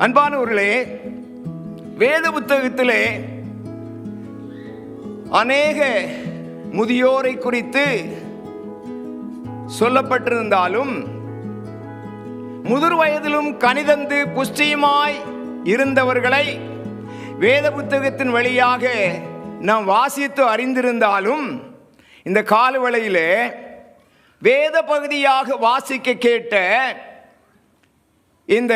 அன்பானவர்களே வேத புத்தகத்திலே அநேக முதியோரை குறித்து சொல்லப்பட்டிருந்தாலும் முதிர் வயதிலும் கணிதந்து புஷ்டியுமாய் இருந்தவர்களை வேத புத்தகத்தின் வழியாக நாம் வாசித்து அறிந்திருந்தாலும் இந்த காலவளையிலே வேத பகுதியாக வாசிக்க கேட்ட இந்த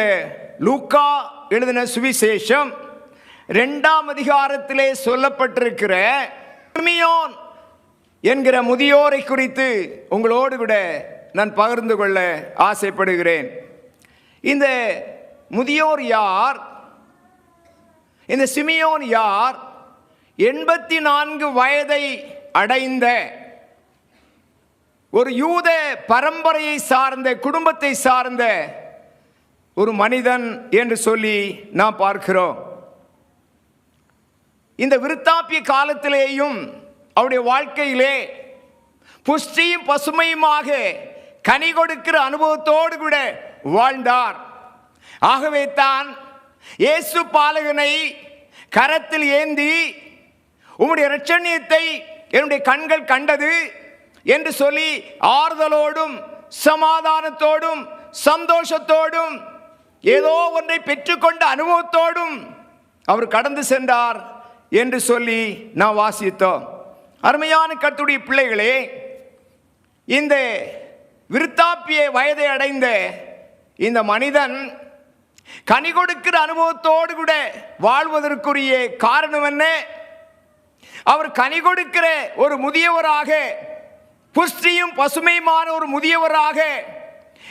லூக்கா எழுதின சுவிசேஷம் ரெண்டாம் அதிகாரத்திலே சொல்லப்பட்டிருக்கிற சிமியோன் என்கிற முதியோரை குறித்து உங்களோடு கூட நான் பகிர்ந்து கொள்ள ஆசைப்படுகிறேன். இந்த முதியோர் யார்? இந்த சிமியோன் யார்? எண்பத்தி நான்கு வயதை அடைந்த ஒரு யூத பரம்பரையை சார்ந்த குடும்பத்தை சார்ந்த ஒரு மனிதன் என்று சொல்லி நாம் பார்க்கிறோம். இந்த விருத்தாப்பிய காலத்திலேயும் அவருடைய வாழ்க்கையிலே புஷ்டியும் பசுமையுமாக கனி கொடுக்கிற அனுபவத்தோடு கூட வாழ்ந்தார். ஆகவே தான் இயேசு பாலகனை கரத்தில் ஏந்தி உம்முடைய இரட்சணியத்தை என்னுடைய கண்கள் கண்டது என்று சொல்லி ஆறுதலோடும் சமாதானத்தோடும் சந்தோஷத்தோடும் ஏதோ ஒன்றை பெற்றுக்கொண்ட அனுபவத்தோடும் அவர் கடந்து சென்றார் என்று சொல்லி நாம் வாசித்தோம். அருமையான கத்துடைய பிள்ளைகளே இந்த விருத்தாப்பிய வயதை அடைந்த இந்த மனிதன் கனி கொடுக்கிற அனுபவத்தோடு கூட வாழ்வதற்குரிய காரணம் என்ன? அவர் கனி கொடுக்கிற ஒரு முதியவராக புஷ்டியும் பசுமையுமான ஒரு முதியவராக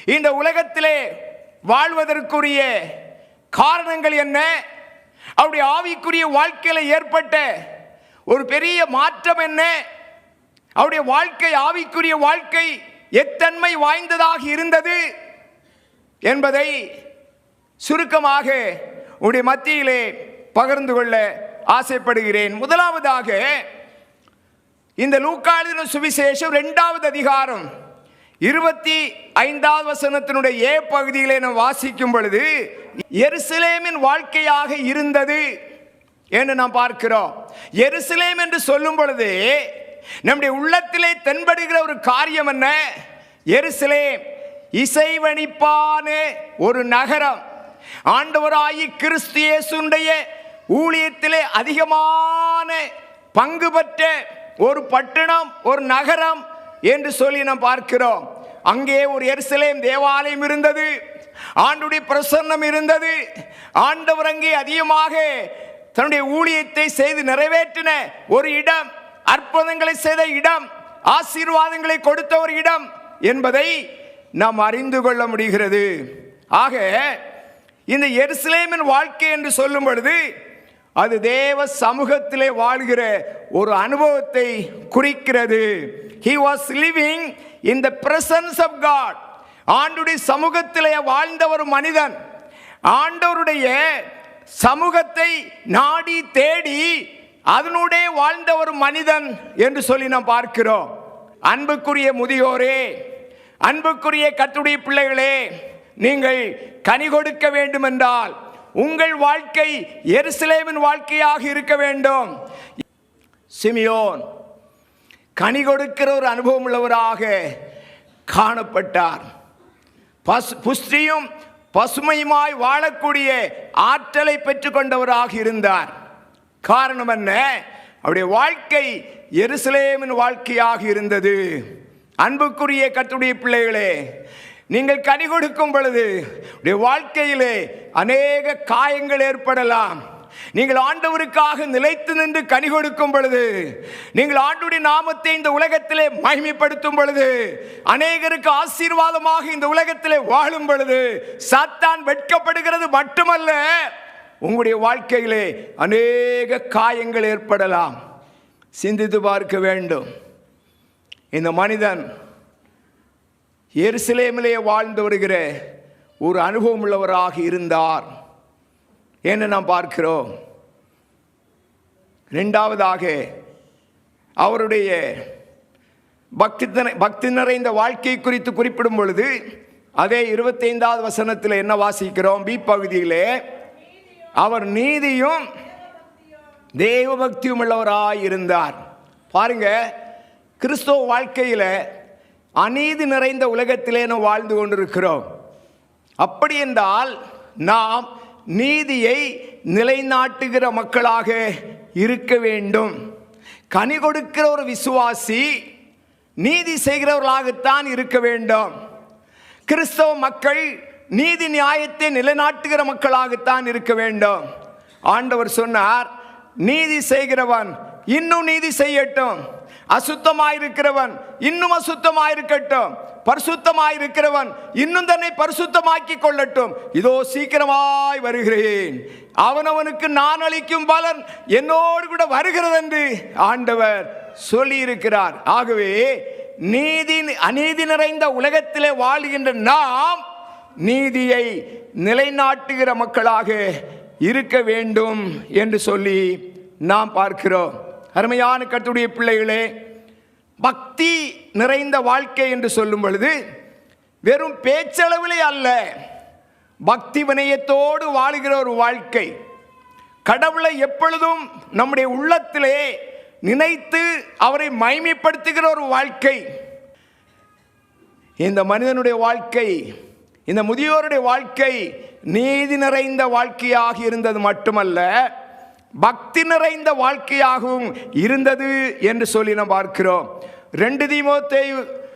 இந்த உலகத்திலே வாழ்வதற்குரிய காரணங்கள் என்ன? அவருடைய ஆவிக்குரிய வாழ்க்கையில் ஏற்பட்ட ஒரு பெரிய மாற்றம் என்ன? அவருடைய வாழ்க்கை ஆவிக்குரிய வாழ்க்கை எத்தன்மை வாய்ந்ததாக இருந்தது என்பதை சுருக்கமாக உடைய மத்தியிலே பகிர்ந்து கொள்ள ஆசைப்படுகிறேன். முதலாவதாக இந்த லூக்காளின சுவிசேஷம் ரெண்டாவது அதிகாரம் இருபத்தி ஐந்தாவது வசனத்தினுடைய ஏ பகுதியிலே நாம் வாசிக்கும் பொழுது எருசலேமின் வாழ்க்கையாக இருந்தது என்று நாம் பார்க்கிறோம். எருசலேம் என்று சொல்லும் பொழுது நம்முடைய உள்ளத்திலே தென்படுகிற ஒரு காரியம் என்ன? எருசலேம் இசைவணிப்பான ஒரு நகரம். ஆண்டவராகி கிறிஸ்து இயேசுடைய ஊழியத்திலே அதிகமான பங்கு பெற்ற ஒரு பட்டணம் ஒரு நகரம் என்று சொல்லி நாம் பார்க்கிறோம். அங்கே ஒரு எருசலேம் தேவாலயம் இருந்தது. ஆண்டுடைய பிரசன்னம் இருந்தது. ஆண்டவர் அங்கே அதிகமாக தன்னுடைய ஊழியத்தை செய்து நிறைவேற்றின ஒரு இடம் அற்புதங்களை செய்த இடம் ஆசீர்வாதங்களை கொடுத்த ஒரு இடம் என்பதை நாம் அறிந்து கொள்ள முடிகிறது. ஆக இந்த எருசலேமின் வாழ்க்கை என்று சொல்லும் பொழுது அது தேவ சமூகத்திலே வாழ்கிற ஒரு அனுபவத்தை குறிக்கிறது. He was living in the presence of God ஆண்டுடைய சமூகத்திலே வாழ்ந்த ஒரு மனிதன். ஆண்டவருடைய சமூகத்தை நாடி தேடி அதனுடைய வாழ்ந்த ஒரு மனிதன் என்று சொல்லி நாம் பார்க்கிறோம். அன்புக்குரிய முதியோரே அன்புக்குரிய கத்துடைய பிள்ளைகளே நீங்கள் கனி கொடுக்க வேண்டும் என்றால் உங்கள் வாழ்க்கை எருசலேமின் வாழ்க்கையாக இருக்க வேண்டும். சிமியோன் கனி கொடுக்கிற ஒரு அனுபவம் உள்ளவராக காணப்பட்டார். பசு புஷ்டியும் பசுமையுமாய் வாழக்கூடிய ஆற்றலை பெற்றுக்கொண்டவராக இருந்தார். காரணம் என்ன? அவருடைய வாழ்க்கை எருசலேமின் வாழ்க்கையாக இருந்தது. அன்புக்குரிய கத்துடைய பிள்ளைகளே நீங்கள் கனி கொடுக்கும் பொழுது உடைய வாழ்க்கையிலே அநேக காயங்கள் ஏற்படலாம். நீங்கள் ஆண்டவருக்காக நிலைத்து நின்று கனி கொடுக்கும் பொழுது நீங்கள் ஆண்டுடைய நாமத்தை இந்த உலகத்திலே மகிமைப்படுத்தும் பொழுது அநேகருக்கு ஆசீர்வாதமாக இந்த உலகத்திலே வாழும் பொழுது சாத்தான் வெட்கப்படுகிறது மட்டுமல்ல உங்களுடைய வாழ்க்கையிலே அநேக காயங்கள் ஏற்படலாம். சிந்தித்து பார்க்க வேண்டும். இந்த மனிதன் எருசலேமிலே வாழ்ந்து வருகிற ஒரு அனுபவம் உள்ளவராக இருந்தார் என்று நாம் பார்க்கிறோம். ரெண்டாவதாக அவருடைய பக்தி பக்தி நிறைந்த வாழ்க்கை குறித்து குறிப்பிடும் பொழுது அதே இருபத்தைந்தாவது வசனத்தில் என்ன வாசிக்கிறோம்? பி பகுதியிலே அவர் நீதியும் தேவபக்தியும் உள்ளவராய் இருந்தார். பாருங்க கிறிஸ்தவ வாழ்க்கையில் அநீதி நிறைந்த உலகத்திலே நாம் வாழ்ந்து கொண்டிருக்கிறோம். அப்படி என்றால் நாம் நீதியை நிலைநாட்டுகிற மக்களாக இருக்க வேண்டும். கனி கொடுக்கிற ஒரு விசுவாசி நீதி செய்கிறவர்களாகத்தான் இருக்க வேண்டும். கிறிஸ்தவ மக்கள் நீதி நியாயத்தை நிலைநாட்டுகிற மக்களாகத்தான் இருக்க வேண்டும். ஆண்டவர் சொன்னார் நீதி செய்கிறவன் இன்னும் நீதி செய்யட்டும். அசுத்தமாயிருக்கிறவன் இன்னும் அசுத்தமாயிருக்கட்டும். பரிசுத்தமாயிருக்கிறவன் இன்னும் தன்னை பரிசுத்தமாக்கி கொள்ளட்டும் இதோ சீக்கிரமாய் வருகிறேன். அவனவனுக்கு நான் அளிக்கும் பலன் என்னோடு கூட வருகிறது என்று ஆண்டவர் சொல்லியிருக்கிறார். ஆகவே நீதி அநீதி நிறைந்த உலகத்திலே வாழ்கின்ற நாம் நீதியை நிலைநாட்டுகிற மக்களாக இருக்க வேண்டும் என்று சொல்லி நாம் பார்க்கிறோம். அருமையான கத்துடைய பிள்ளைகளே பக்தி நிறைந்த வாழ்க்கை என்று சொல்லும் பொழுது வெறும் பேச்சளவிலே அல்ல பக்தி வினயத்தோடு வாழுகிற ஒரு வாழ்க்கை. கடவுளை எப்பொழுதும் நம்முடைய உள்ளத்திலே நினைத்து அவரை மைமைப்படுத்துகிற ஒரு வாழ்க்கை. இந்த மனிதனுடைய வாழ்க்கை இந்த முதியோருடைய வாழ்க்கை நீதி நிறைந்த வாழ்க்கையாக இருந்தது மட்டுமல்ல பக்தி நிறைந்த வாழ்க்கையாகவும் இருந்தது என்று சொல்லி நாம் பார்க்கிறோம். ரெண்டு தீமோத்தை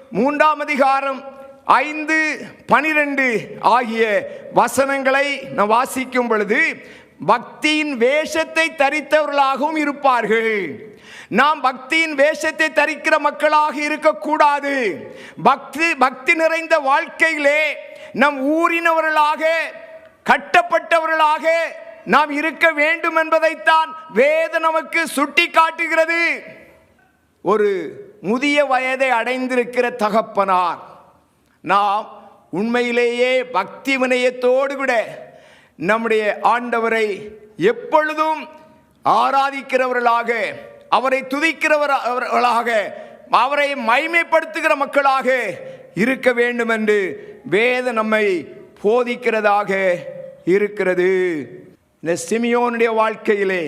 மூன்றாம் அதிகாரம் ஐந்து பனிரெண்டு ஆகிய வசனங்களை நாம் வாசிக்கும் பொழுது பக்தியின் வேஷத்தை தரித்தவர்களாகவும் இருப்பார்கள். நாம் பக்தியின் வேஷத்தை தரிக்கிற மக்களாக இருக்கக்கூடாது. பக்தி பக்தி நிறைந்த வாழ்க்கையிலே நம் ஊரினவர்களாக கட்டப்பட்டவர்களாக நாம் இருக்க வேண்டும் என்பதைத்தான் வேத நமக்கு சுட்டி காட்டுகிறது. ஒரு முதிய வயதை அடைந்திருக்கிற தகப்பனார் நாம் உண்மையிலேயே பக்தி வினயத்தோடு கூட நம்முடைய ஆண்டவரை எப்பொழுதும் ஆராதிக்கிறவர்களாக அவரை துதிக்கிறவர்களாக அவரை மைமைப்படுத்துகிற மக்களாக இருக்க வேண்டும் என்று வேத நம்மை போதிக்கிறதாக இருக்கிறது. இந்த சிமியோனுடைய வாழ்க்கையிலே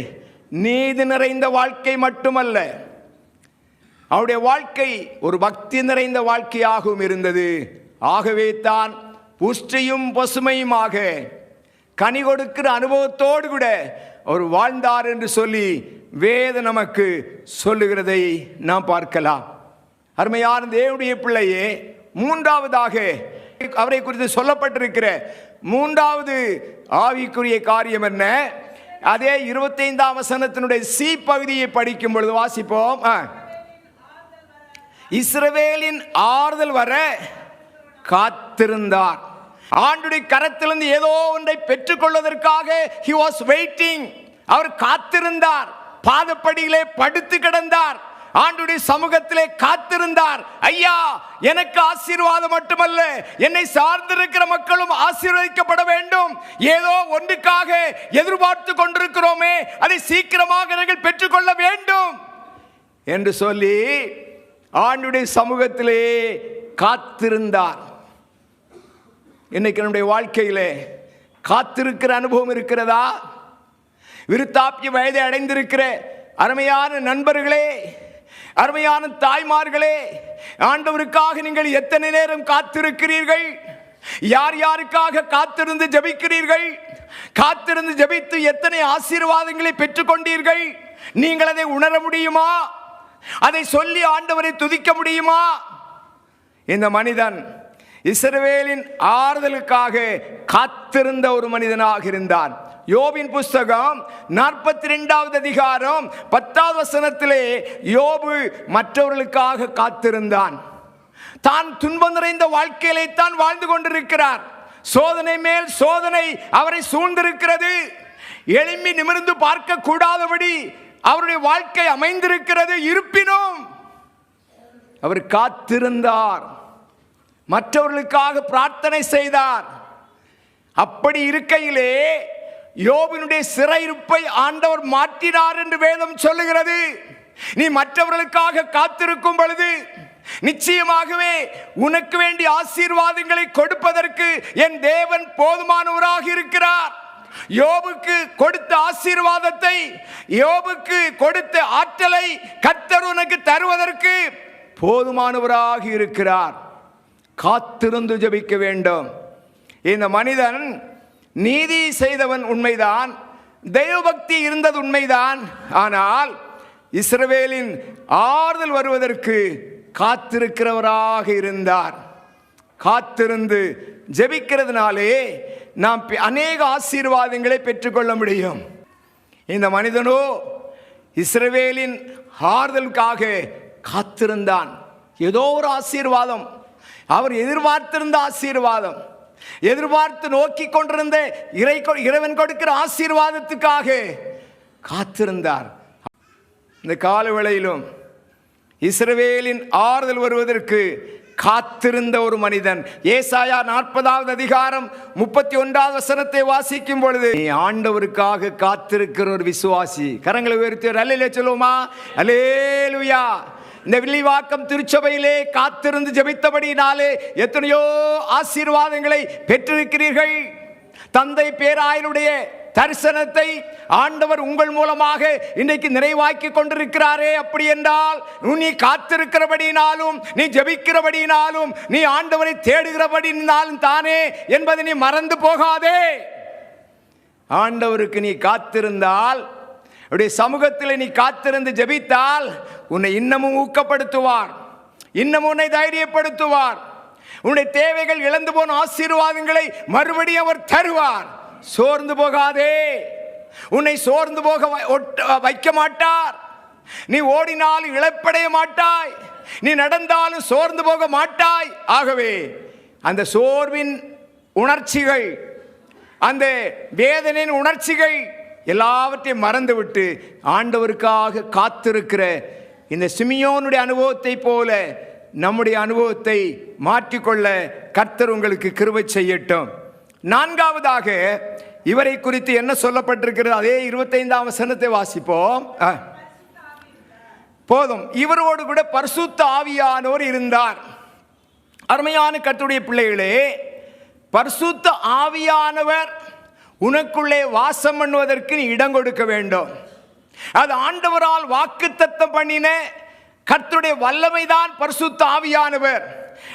நீதி நிறைந்த வாழ்க்கை மட்டுமல்ல. அவருடைய வாழ்க்கை ஒரு பக்தி நிறைந்த வாழ்க்கையாகவும் இருந்தது. ஆகவே தான் புஷ்டியும் பசுமையுமாக கனி கொடுக்கிற அனுபவத்தோடு கூட அவர் வாழ்ந்தார் என்று சொல்லி வேத நமக்கு சொல்லுகிறதை நாம் பார்க்கலாம். அருமையான தேவனுடைய பிள்ளையே மூன்றாவதாக அவரை குறித்து சொல்லப்பட்டிருக்கிற மூன்றாவது ஆவிக்குரிய காரியம் என்ன? அதே இருபத்தைந்தாம் வசனத்தினுடைய சி பகுதியை படிக்கும் பொழுது வாசிப்போம். ஆ. இஸ்ரவேலின் ஆறுதல் வர காத்திருந்தார். ஆண்டுடைய கரத்திலிருந்து ஏதோ ஒன்றை பெற்றுக்கொள்வதற்காக ஹி வாஸ் வெயிட்டிங் அவர் காத்திருந்தார். பாதப்படியிலே படுத்து கிடந்தார். ஆண்டுடைய சமூகத்திலே காத்திருந்தார். ஐயா எனக்கு ஆசீர்வாதம் மட்டுமல்ல என்னை சார்ந்திருக்கிற மக்களும் ஆசீர்வதிக்கப்பட வேண்டும். ஏதோ ஒன்றுக்காக எதிர்பார்த்து கொண்டிருக்கிறோமே அதை சீக்கிரமாக நீங்கள் பெற்றுக்கொள்ள வேண்டும். என்று சொல்லி ஆண்டுடைய சமூகத்திலே காத்திருந்தார். இன்னைக்கு நம்முடைய வாழ்க்கையிலே காத்திருக்கிற அனுபவம் இருக்கிறதா? விருத்தாப்பிய வயதை அடைந்திருக்கிற அருமையான நண்பர்களே அருமையான தாய்மார்களே ஆண்டவருக்காக நீங்கள் எத்தனை நேரம் காத்திருக்கிறீர்கள்? யார் யாருக்காக காத்திருந்து ஜெபிக்கிறீர்கள்? காத்திருந்து ஜெபித்து எத்தனை ஆசீர்வாதங்களை பெற்றுக்கொண்டீர்கள்? நீங்கள் அதை உணர முடியுமா? அதை சொல்லி ஆண்டவரை துதிக்க முடியுமா? இந்த மனிதன் இஸ்ரவேலின் ஆறுதலுக்காக காத்திருந்த ஒரு மனிதனாக இருந்தான். யோபின் புஸ்தகம் நாற்பத்தி ரெண்டாவது அதிகாரம் பத்தாவது வசனத்திலே யோபு மற்றவர்களுக்காக காத்திருந்தான். தான் துன்பம் நிறைந்த வாழ்க்கையிலே தான் வாழ்ந்து கொண்டிருக்கிறார். சோதனை மேல் சோதனை அவரை சூழ்ந்திருக்கிறது. எளிமை நிமிர்ந்து பார்க்க கூடாதபடி அவருடைய வாழ்க்கை அமைந்திருக்கிறது. இருப்பினும் அவர் காத்திருந்தார். மற்றவர்களுக்காக பிரார்த்தனை செய்தார். அப்படி இருக்கையிலே யோபினுடைய சிறையிருப்பை ஆண்டவர் மாற்றினார் என்று வேதம் சொல்லுகிறது. நீ மற்றவர்களுக்காக காத்திருக்கும் பொழுது நிச்சயமாகவே உனக்கு வேண்டிய ஆசீர்வாதங்களை கொடுப்பதற்கு என் தேவன் போதுமானவராக இருக்கிறார். யோபுக்கு கொடுத்த ஆசீர்வாதத்தை யோபுக்கு கொடுத்த ஆற்றலை கத்தர் உனக்கு தருவதற்கு போதுமானவராக இருக்கிறார். காத்திருந்து ஜெபிக்க வேண்டும். இந்த மனிதன் நீதி செய்தவன் உண்மைதான் தெய்வபக்தி இருந்தது உண்மைதான். ஆனால் இஸ்ரவேலின் ஆறுதல் வருவதற்கு காத்திருக்கிறவராக இருந்தார். காத்திருந்து ஜெபிக்கிறதுனாலே நாம் பெ- அநேக ஆசீர்வாதங்களை பெற்றுக்கொள்ள முடியும். இந்த மனிதனோ இஸ்ரவேலின் ஆறுதலுக்காக காத்திருந்தான். ஏதோ ஒரு ஆசீர்வாதம். அவர் எதிர்பார்த்திருந்த ஆசீர்வாதம். எதிர்பார்த்து நோக்கி கொண்டிருந்த இறை கொ- இறைவன் கொடுக்கிற ஆசீர்வாதத்துக்காக காத்திருந்தார். இந்த காலவேளையிலும் இஸ்ரவேலின் ஆறுதல் வருவதற்கு காத்திருந்த ஒரு மனிதன். ஏசாயா நாற்பதாவது அதிகாரம் முப்பத்தி ஒன்றாவது வசனத்தை வாசிக்கும் பொழுது நீ ஆண்டவருக்காக காத்திருக்கிற ஒரு விசுவாசி. கரங்களை உயர்த்தி அல்லையிலே சொல்லுவோமா? அலேலுயா இந்த வில்லிவாக்கம் திருச்சபையிலே காத்திருந்து ஜபித்தபடியினாலே எத்தனையோ ஆசீர்வாதங்களை பெற்றிருக்கிறீர்கள். தந்தை பேராயனுடைய தரிசனத்தை ஆண்டவர் உங்கள் மூலமாக இன்றைக்கு நிறைவாக்கி கொண்டிருக்கிறாரே. அப்படி என்றால் நீ காத்திருக்கிறபடினாலும் நீ ஜபிக்கிறபடினாலும் நீ ஆண்டவரை தேடுகிறபடினாலும் தானே என்பதை நீ மறந்து போகாதே. ஆண்டவருக்கு நீ காத்திருந்தால் அவருடைய சமூகத்தில் நீ காத்திருந்து ஜெபித்தால் உன்னை இன்னமும் ஊக்கப்படுத்துவார். இன்னமும் உன்னை தைரியப்படுத்துவார். உன்னுடைய தேவைகள் இழந்து போன ஆசீர்வாதங்களை மறுபடியும் அவர் தருவார். சோர்ந்து போகாதே. உன்னை சோர்ந்து போக வை- ஒட்ட- வைக்க மாட்டார். நீ ஓடினாலும் இழப்படைய மாட்டாய். நீ நடந்தாலும் சோர்ந்து போக மாட்டாய். ஆகவே அந்த சோர்வின் உணர்ச்சிகள் அந்த வேதனையின் உணர்ச்சிகள் எல்லாவற்றையும் மறந்துவிட்டு ஆண்டவருக்காக காத்திருக்கிற இந்த சிமியோனுடைய அனுபவத்தை போல நம்முடைய அனுபவத்தை மாற்றிக்கொள்ள கர்த்தர் உங்களுக்கு கிருவை செய்யட்டும். நான்காவதாக இவரை குறித்து என்ன சொல்லப்பட்டிருக்கிறது? அதே இருபத்தைந்தாம் வசனத்தை வாசிப்போம். ஆ. போதும். இவரோடு கூட பரிசுத்த ஆவியானோர் இருந்தார். அருமையான கத்துடைய பிள்ளைகளே பரிசுத்த ஆவியானவர் உனக்குள்ளே வாசம் பண்ணுவதற்கு நீ இடம் கொடுக்க வேண்டும். அது ஆண்டவரால் வாக்குத்தத்தம் பண்ணின கர்த்தருடைய வல்லமைதான் பரிசுத்த ஆவியானவர்.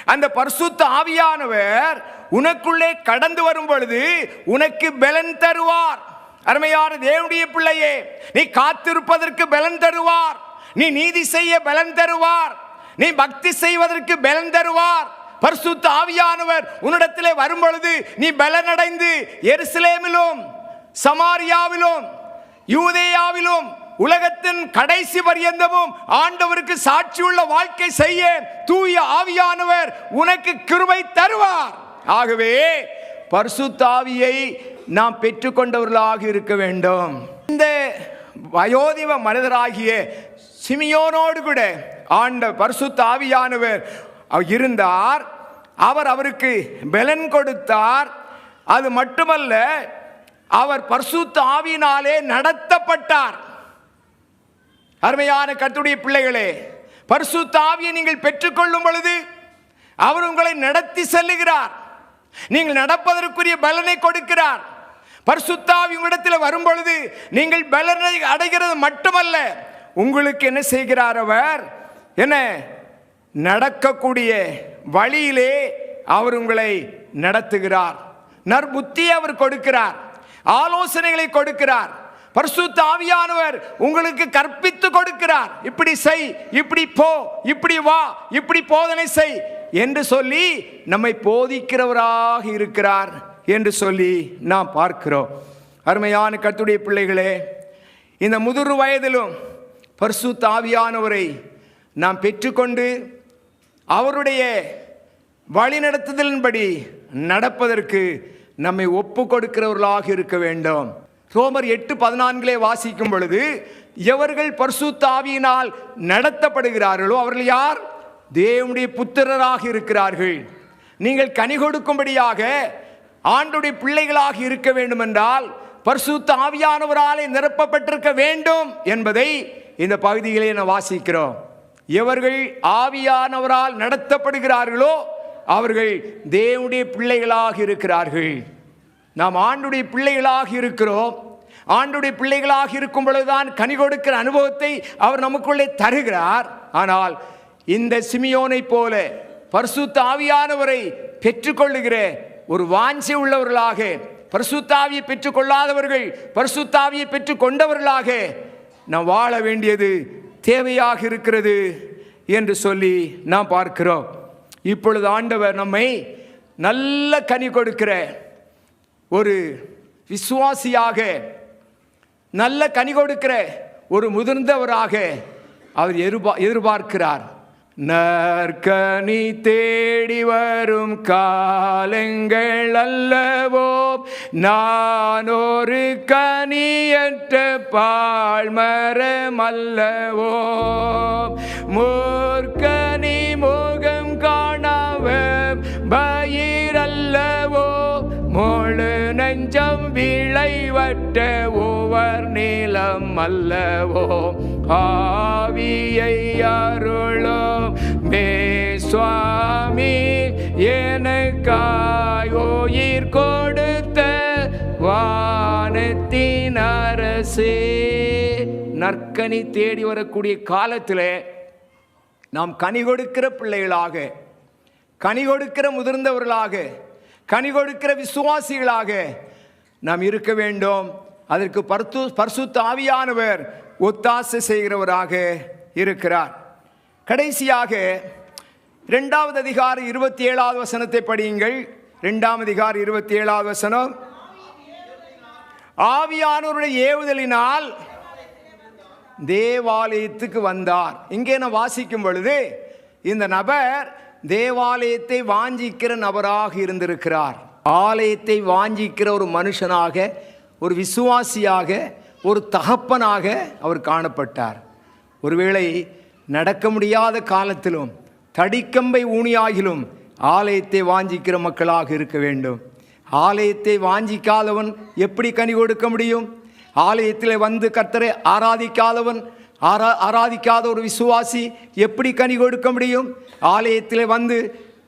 அந்த பரிசுத்த ஆவியானவர் உனக்குள்ளே கடந்து வரும் பொழுது உனக்கு பலன் தருவார். அருமையான தேவனுடைய பிள்ளையே நீ காத்திருப்பதற்கு பலன் தருவார். நீ நீதி செய்ய பலன் தருவார். நீ பக்தி செய்வதற்கு பலன் தருவார். பரிசுத்த ஆவியானவர் உன்னிடத்திலே வரும்பொழுது நீ பலனடைந்து எருசலேமிலும் சமாரியாவிலும் யூதேயாவிலும் உலகத்தின் கடைசி பரியந்தமும் ஆண்டவருக்கு சாட்சியுள்ள வாழ்க்கை செய்ய தூய ஆவியானவர் உனக்கு கிருபை தருவார். ஆகவே பரிசுத்த ஆவியை நாம் பெற்றுக்கொண்டவர்களாக இருக்க வேண்டும். இந்த வயோதிவ மனிதராகிய சிமியோனோடு கூட ஆண்ட பரிசுத்த ஆவியானவர் இருந்தார் அவர் அவருக்கு பலன் கொடுத்தார். அது மட்டுமல்ல அவர் பர்சுத்த ஆவியினாலே நடத்தப்பட்டார். அருமையான கத்துடைய பிள்ளைகளே பரிசுத்த ஆவியை நீங்கள் பெற்றுக்கொள்ளும் பொழுது அவர் உங்களை நடத்தி செல்லுகிறார். நீங்கள் நடப்பதற்குரிய பலனை கொடுக்கிறார். பரிசுத்தாவி உங்களிடத்தில் வரும் பொழுது நீங்கள் பலனை அடைகிறது மட்டுமல்ல உங்களுக்கு என்ன செய்கிறார் அவர்? என்ன? நடக்கக்கூடிய வழியிலே அவர் உங்களை நடத்துகிறார். நற்புத்தி அவர் கொடுக்கிறார். ஆலோசனைகளை கொடுக்கிறார். பரிசுத்த ஆவியானவர் உங்களுக்கு கற்பித்து கொடுக்கிறார். இப்படி செய் இப்படி போ இப்படி வா இப்படி போதனை செய் என்று சொல்லி நம்மை போதிக்கிறவராக இருக்கிறார் என்று சொல்லி நாம் பார்க்கிறோம். அருமையான கத்துடைய பிள்ளைகளே இந்த முதிர் வயதிலும் பரிசுத்த ஆவியானவரை நாம் பெற்றுக்கொண்டு அவருடைய வழிநடத்துதலின்படி நடப்பதற்கு நம்மை ஒப்பு கொடுக்கிறவர்களாக இருக்க வேண்டும். ரோமர் எட்டு பதினான்கிலே வாசிக்கும் பொழுது எவர்கள் பரிசுத்த ஆவியினால் நடத்தப்படுகிறார்களோ அவர்கள் யார்? தேவனுடைய புத்திரராக இருக்கிறார்கள். நீங்கள் கனி கொடுக்கும்படியாக ஆண்டுடைய பிள்ளைகளாக இருக்க வேண்டும் என்றால் ஆவியானவராலே நிரப்பப்பட்டிருக்க வேண்டும் என்பதை இந்த பகுதியிலே நான் வாசிக்கிறோம். எவர்கள் ஆவியானவரால் நடத்தப்படுகிறார்களோ அவர்கள் தேவனுடைய பிள்ளைகளாக இருக்கிறார்கள். நாம் ஆண்டுடைய பிள்ளைகளாக இருக்கிறோம். ஆண்டுடைய பிள்ளைகளாக இருக்கும் பொழுதுதான் கனி கொடுக்கிற அனுபவத்தை அவர் நமக்குள்ளே தருகிறார். ஆனால் இந்த சிமியோனை போல பரிசுத்த ஆவியானவரை பெற்றுக்கொள்ளுகிற ஒரு வாஞ்சை உள்ளவர்களாக பரிசுத்தாவியை பெற்றுக்கொள்ளாதவர்கள் பரிசுத்தாவியை பெற்றுக்கொண்டவர்களாக நாம் வாழ வேண்டியது தேவையாக இருக்கிறது என்று சொல்லி நாம் பார்க்கிறோம். இப்பொழுது ஆண்டவர் நம்மை நல்ல கனி கொடுக்கிற ஒரு விசுவாசியாக நல்ல கனி கொடுக்கிற ஒரு முதிர்ந்தவராக அவர் எதிர்பா எதிர்பார்க்கிறார். நற்கனி தேடி வரும் காலங்கள் அல்லவோ? நான் ஒரு கனியற்ற பாழ்மரம் அல்லவோ? மூர்க்கனி முகம் காணாவ பயிரல்லவோ முழு நெஞ்சம் விளைவற்ற ஓவர் நீளம் அல்லவோ? ஆவியை அருளோ மே சுவாமி எனக்காய் உயிர் கொடுத்த வானத்தின் அரசே. நற்கனி தேடி வரக்கூடிய காலத்தில் நாம் கனி கொடுக்கிற பிள்ளைகளாக கனி கொடுக்கிற முதிர்ந்தவர்களாக கனி கொடுக்கிற விசுவாசிகளாக நாம் இருக்க வேண்டும். அதற்கு பர்த்து பர்சுத்த ஆவியானவர் ஒத்தாசை செய்கிறவராக இருக்கிறார். கடைசியாக ரெண்டாவது அதிகாரம் இருபத்தி ஏழாவது வசனத்தை படியுங்கள். ரெண்டாம் அதிகாரம் இருபத்தி ஏழாவது வசனம். ஆவியானவருடைய ஏவுதலினால் தேவாலயத்துக்கு வந்தார். இங்கே நான் வாசிக்கும் பொழுது இந்த நபர் தேவாலயத்தை வாஞ்சிக்கிற நபராக இருந்திருக்கிறார். ஆலயத்தை வாஞ்சிக்கிற ஒரு மனுஷனாக ஒரு விசுவாசியாக ஒரு தகப்பனாக அவர் காணப்பட்டார். ஒருவேளை நடக்க முடியாத காலத்திலும் தடிக்கம்பை ஊனியாகிலும் ஆலயத்தை வாஞ்சிக்கிற மக்களாக இருக்க வேண்டும். ஆலயத்தை வாஞ்சிக்காதவன் எப்படி கனி கொடுக்க முடியும்? ஆலயத்தில் வந்து கர்த்தரை ஆராதிக்காதவன் ஆரா ஆராதிக்காத ஒரு விசுவாசி எப்படி கனி கொடுக்க முடியும்? ஆலயத்தில் வந்து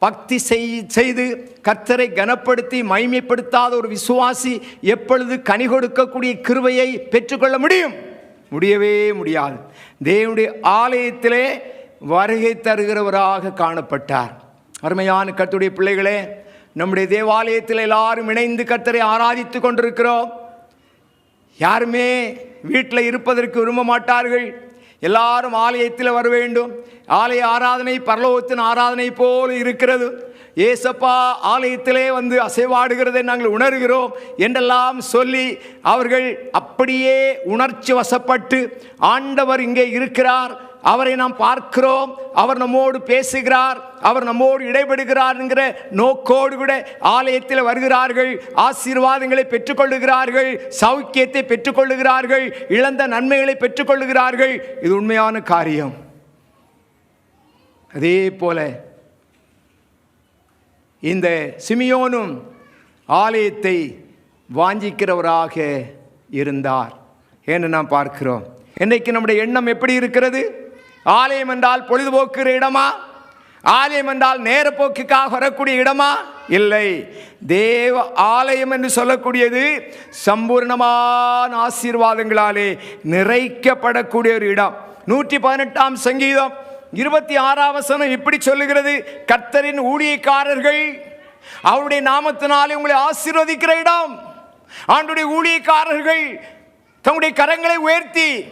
பக்தி செய் செய்து கர்த்தரை கனப்படுத்தி மைமைப்படுத்தாத ஒரு விசுவாசி எப்பொழுது கனி கொடுக்கக்கூடிய கிருவையை பெற்றுக்கொள்ள முடியும்? முடியவே முடியாது. தேவனுடைய ஆலயத்திலே வருகை தருகிறவராக காணப்பட்டார். அருமையான கர்த்துடைய பிள்ளைகளே நம்முடைய தேவாலயத்தில் எல்லாரும் இணைந்து கர்த்தரை ஆராதித்து கொண்டிருக்கிறோம். யாருமே வீட்டில் இருப்பதற்கு விரும்ப மாட்டார்கள். எல்லாரும் ஆலயத்தில் வர வேண்டும். ஆலய ஆராதனை பரலோகத்தின் ஆராதனை போல் இருக்கிறது. ஏசப்பா ஆலயத்திலே வந்து அசைவாடுகிறதை நாங்கள் உணர்கிறோம் என்றெல்லாம் சொல்லி அவர்கள் அப்படியே உணர்ச்சி வசப்பட்டு ஆண்டவர் இங்கே இருக்கிறார். அவரை நாம் பார்க்கிறோம். அவர் நம்மோடு பேசுகிறார். அவர் நம்மோடு இடைபடுகிறார் என்கிற நோக்கோடு கூட ஆலயத்தில் வருகிறார்கள். ஆசீர்வாதங்களை பெற்றுக்கொள்ளுகிறார்கள். சௌக்கியத்தை பெற்றுக்கொள்ளுகிறார்கள். இழந்த நன்மைகளை பெற்றுக்கொள்ளுகிறார்கள். இது உண்மையான காரியம். அதே போல இந்த சிமியோனும் ஆலயத்தை வாஞ்சிக்கிறவராக இருந்தார். என்று நாம் பார்க்கிறோம். இன்றைக்கு நம்முடைய எண்ணம் எப்படி இருக்கிறது? ஆலயம் என்றால் பொழுதுபோக்குற இடமா? ஆலயம் என்றால் நேரப்போக்குக்காக வரக்கூடிய இடமா? இல்லை. தேவ ஆலயம் என்று சொல்லக்கூடியது சம்பூர்ணமான ஆசீர்வாதங்களாலே நிறைக்கப்படக்கூடிய ஒரு இடம். நூற்றி பதினெட்டாம் சங்கீதம் இருபத்தி ஆறாம் வசனம் இப்படி சொல்லுகிறது கர்த்தரின் ஊழியக்காரர்கள் அவருடைய நாமத்தினாலே உங்களை ஆசீர்வதிக்கிற இடம். ஆண்டுடைய ஊழியக்காரர்கள் தங்களுடைய கரங்களை உயர்த்தி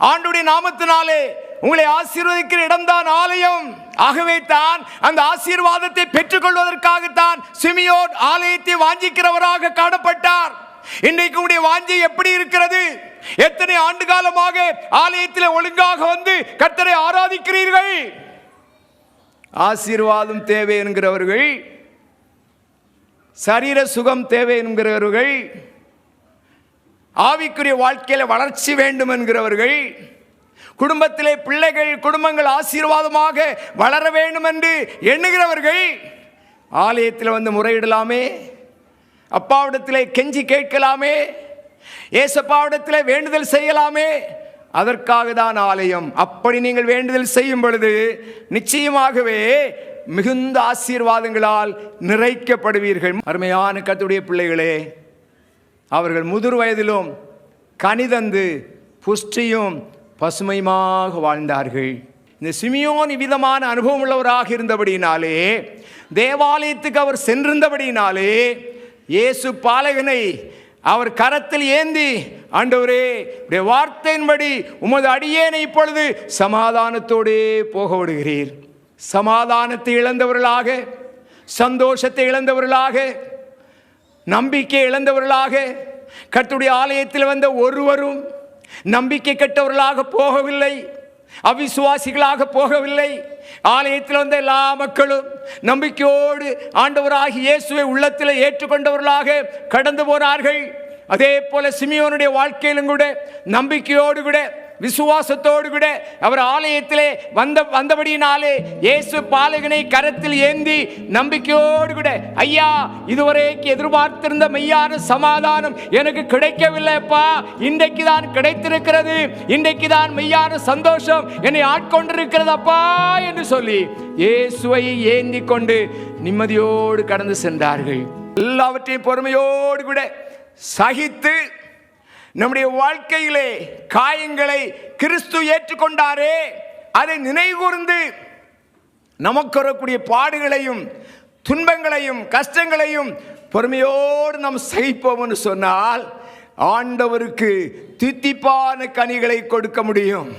ஆண்டுடைய நாமத்தினாலே உங்களை ஆசீர்வதிக்கிற இடம்தான் ஆலயம். ஆகவே தான் அந்த ஆசீர்வாதத்தை பெற்றுக்கொள்வதற்காகத்தான் சிமியோன் ஆலயத்தை வாஞ்சிக்கிறவராக காணப்பட்டார். இன்றைக்கு உடைய வாஞ்சி எப்படி இருக்கிறது? எத்தனை ஆண்டு காலமாக ஆலயத்தில் ஒழுங்காக வந்து கர்த்தரை ஆராதிக்கிறீர்கள்? ஆசீர்வாதம் தேவை என்கிறவர்கள் சரீர சுகம் தேவை என்கிறவர்கள் ஆவிக்குரிய வாழ்க்கையில் வளர்ச்சி வேண்டும் என்கிறவர்கள் குடும்பத்திலே பிள்ளைகள் குடும்பங்கள் ஆசீர்வாதமாக வளர வேண்டும் என்று எண்ணுகிறவர்கள் ஆலயத்தில் வந்து முறையிடலாமே. அப்பாவிடத்திலே கெஞ்சி கேட்கலாமே. ஏசப்பாவிடத்திலே வேண்டுதல் செய்யலாமே. அதற்காக தான் ஆலயம். அப்படி நீங்கள் வேண்டுதல் செய்யும் பொழுது நிச்சயமாகவே மிகுந்த ஆசீர்வாதங்களால் நிறைக்கப்படுவீர்கள். அருமையான கத்துடைய பிள்ளைகளே அவர்கள் முதிர் வயதிலும் கனிதந்து புஷ்டியும் பசுமையுமாக வாழ்ந்தார்கள். இந்த சிமியோன் விதமான அனுபவம் உள்ளவராக இருந்தபடியினாலே தேவாலயத்துக்கு அவர் சென்றிருந்தபடியினாலே இயேசு பாலகனை அவர் கரத்தில் ஏந்தி ஆண்டவரே உடைய வார்த்தையின்படி உமது அடியேனை இப்பொழுது சமாதானத்தோடே போக விடுகிறீர். சமாதானத்தை இழந்தவர்களாக சந்தோஷத்தை இழந்தவர்களாக நம்பிக்கை இழந்தவர்களாக கட்டுடைய ஆலயத்தில் வந்த ஒருவரும் நம்பிக்கை கெட்டவர்களாக போகவில்லை. அவிசுவாசிகளாக போகவில்லை. ஆலயத்தில் வந்த எல்லா மக்களும் நம்பிக்கையோடு ஆண்டவராகி இயேசுவை உள்ளத்தில் ஏற்றுக்கொண்டவர்களாக கடந்து போனார்கள். அதே போல சிமியோனுடைய வாழ்க்கையிலும் கூட நம்பிக்கையோடு கூட விசுவாசத்தோடு கூட அவர் ஆலயத்திலே வந்த வந்தபடியினாலே இயேசு பாலகனை கரத்தில் ஏந்தி நம்பிக்கையோடு கூட ஐயா இதுவரைக்கு எதிர்பார்த்திருந்த மெய்யான சமாதானம் எனக்கு கிடைக்கவில்லைப்பா. இன்றைக்கு தான் கிடைத்திருக்கிறது. இன்றைக்கு தான் மெய்யான சந்தோஷம் என்னை ஆட்கொண்டிருக்கிறதப்பா என்று சொல்லி இயேசுவை ஏந்தி கொண்டு நிம்மதியோடு கடந்து சென்றார்கள். எல்லாவற்றையும் பொறுமையோடு கூட சகித்து நம்முடைய வாழ்க்கையிலே காயங்களை கிறிஸ்து ஏற்றுக்கொண்டாரே. அதை நினைகூர்ந்து நமக்கு வரக்கூடிய பாடுகளையும் துன்பங்களையும் கஷ்டங்களையும் பொறுமையோடு நாம் சகிப்போம்னு சொன்னால் ஆண்டவருக்கு தித்திப்பான கனிகளை கொடுக்க முடியும்.